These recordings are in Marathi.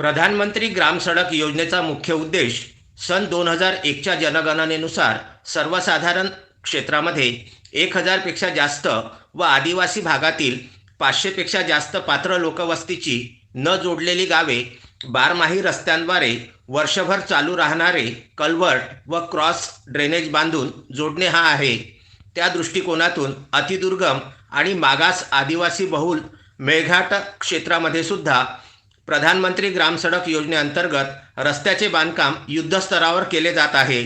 प्रधानमंत्री ग्राम सडक योजनेचा मुख्य उद्देश सन दोन हजार एकच्या जनगणनेनुसार सर्वसाधारण क्षेत्रामध्ये एक हजारपेक्षा जास्त व आदिवासी भागातील पाचशेपेक्षा जास्त पात्र लोकवस्तीची न जोडलेली गावे बारमाही रस्त्यांद्वारे वर्षभर चालू राहणारे कल्वर्ट व क्रॉस ड्रेनेज बांधून जोडणे हा आहे. त्या दृष्टिकोनातून अतिदुर्गम आणि मागास आदिवासी बहुल मेळघाट क्षेत्रामध्ये सुद्धा प्रधानमंत्री ग्रामसडक योजनेअंतर्गत रस्त्याचे बांधकाम युद्धस्तरावर केले जात आहे.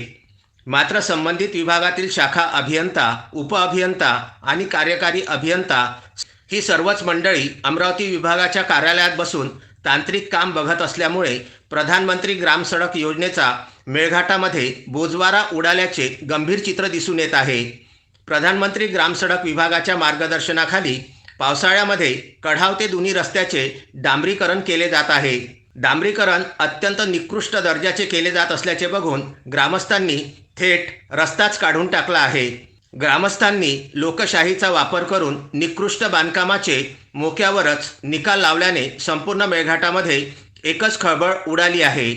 मात्र संबंधित विभागातील शाखा अभियंता उपअभियंता आणि कार्यकारी अभियंता ही सर्वच मंडळी अमरावती विभागाच्या कार्यालयात बसून तांत्रिक काम बघत असल्यामुळे प्रधानमंत्री ग्रामसडक योजनेचा मेळघाटामध्ये बोजवारा उडाल्याचे गंभीर चित्र दिसून येत आहे. प्रधानमंत्री ग्रामसडक विभागाच्या मार्गदर्शनाखाली पावसाळ्यामध्ये कढाव ते दुनी रस्त्याचे डांबरीकरण केले जात आहे. डांबरीकरण अत्यंत निकृष्ट दर्जाचे केले जात असल्याचे बघून ग्रामस्थांनी थेट रस्ताच काढून टाकला आहे. ग्रामस्थांनी लोकशाहीचा वापर करून निकृष्ट बांधकामाचे मोक्यावरच निकाल लावल्याने संपूर्ण मेळघाटामध्ये एकच खळबळ उडाली आहे.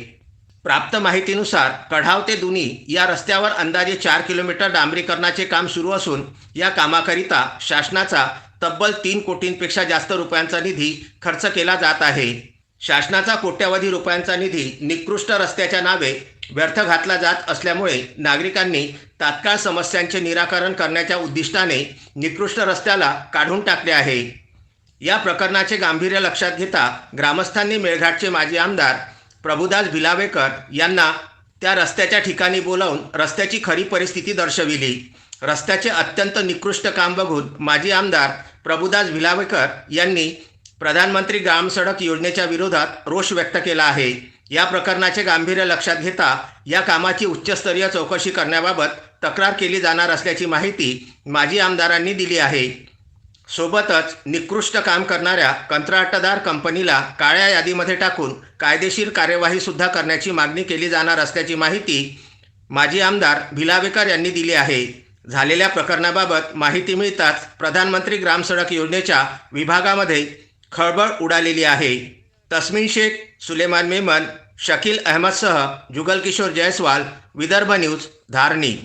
प्राप्त माहितीनुसार कढाव ते दुनी या रस्त्यावर अंदाजे चार किलोमीटर डांबरीकरणाचे काम सुरू असून या कामाकरिता शासनाचा तब्बल तीन कोटींपेक्षा जास्त रुपयांचा निधी खर्च केला जात आहे. शासनाचा कोट्यावधी रुपयांचा निधी निकृष्ट रस्त्याच्या नावे व्यर्थ घातला जात असल्यामुळे नागरिकांनी तात्काळ समस्यांचे निराकरण करण्याच्या उद्दिष्टाने निकृष्ट रस्त्याला काढून टाकले आहे. या प्रकरणाचे गांभीर्य लक्षात घेता ग्रामस्थांनी मेळघाटचे माजी आमदार प्रभुदास भिलावेकर यांना त्या रस्त्याच्या ठिकाणी बोलावून रस्त्याची खरी परिस्थिती दर्शविली. रस्त्याचे अत्यंत निकृष्ट काम बघून माजी आमदार प्रभुदास भिलावेकर यांनी प्रधानमंत्री ग्राम सडक योजनेच्या विरोधात रोष व्यक्त केला आहे. या प्रकरणाचे गांभीर्य लक्षात घेता या कामाची उच्चस्तरीय चौकशी करण्याबाबत तक्रार केली जाणार असल्याची माहिती माजी आमदारांनी दिली आहे. सोबतच निकृष्ट काम करणाऱ्या कंत्राटदार कंपनीला काळ्या यादीमध्ये टाकून कायदेशीर कार्यवाहीसुद्धा करण्याची मागणी केली जाणार असल्याची माहिती माजी आमदार भिलावेकर यांनी दिली आहे. झालेल्या प्रकरणाबाबत माहिती मिळताच प्रधानमंत्री ग्राम सडक योजनेच्या विभागामध्ये खळबळ उडालेली आहे. तस्मिन शेख सुलेमान मेमन शकील अहमदसह जुगल किशोर जयस्वाल विदर्भ न्यूज धारणी.